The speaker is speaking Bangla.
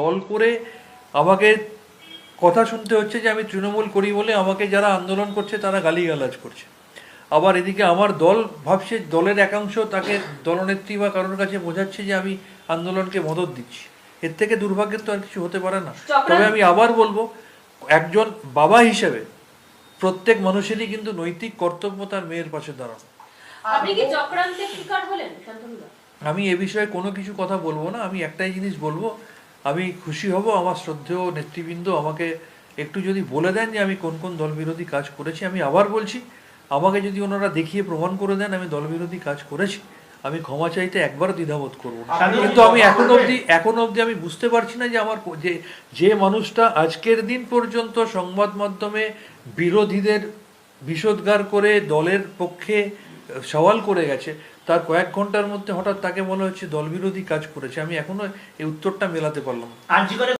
দল করে আমাকে কথা শুনতে হচ্ছে যে আমি তৃণমূল করি বলে আমাকে যারা আন্দোলন করছে তারা গালিগালাজ করছে। আবার এদিকে আমার দল ভাবছে দলের একাংশ তাকে দলনেত্রী বা কারোর কাছে বোঝাচ্ছে যে আমি আন্দোলনকে মদত দিচ্ছি। এর থেকে দুর্ভাগ্যের তো আর কিছু হতে পারে না। তবে আমি আবার বলব একজন বাবা হিসেবে প্রত্যেক মানুষেরই কিন্তু নৈতিক কর্তব্য তার মেয়ের পাশে দাঁড়ানো। আমি এ বিষয়ে কোনো কিছু কথা বলব না আমি একটাই জিনিস বলব আমি খুশি হব আমার শ্রদ্ধেয় নেতৃবৃন্দ আমাকে একটু যদি বলে দেন যে আমি কোন কোন দলবিরোধী কাজ করেছি আমি আবার বলছি আমাকে যদি ওনারা দেখিয়ে প্রমাণ করে দেন আমি দলবিরোধী কাজ করেছি আমি ক্ষমা চাইতে একবারও দ্বিধাবোধ করব না। কিন্তু আমি এখন অবধি এখন অবধি আমি বুঝতে পারছি না যে আমার যে যে মানুষটা আজকের দিন পর্যন্ত সংবাদ মাধ্যমে বিরোধীদের বিষোদ্গার করে দলের পক্ষে সওয়াল করে গেছে, তার কয়েক ঘণ্টার মধ্যে হঠাৎ তাকে বলা হচ্ছে দলবিরোধী কাজ করেছে। আমি এখনও এই উত্তরটা মেলাতে পারলাম না।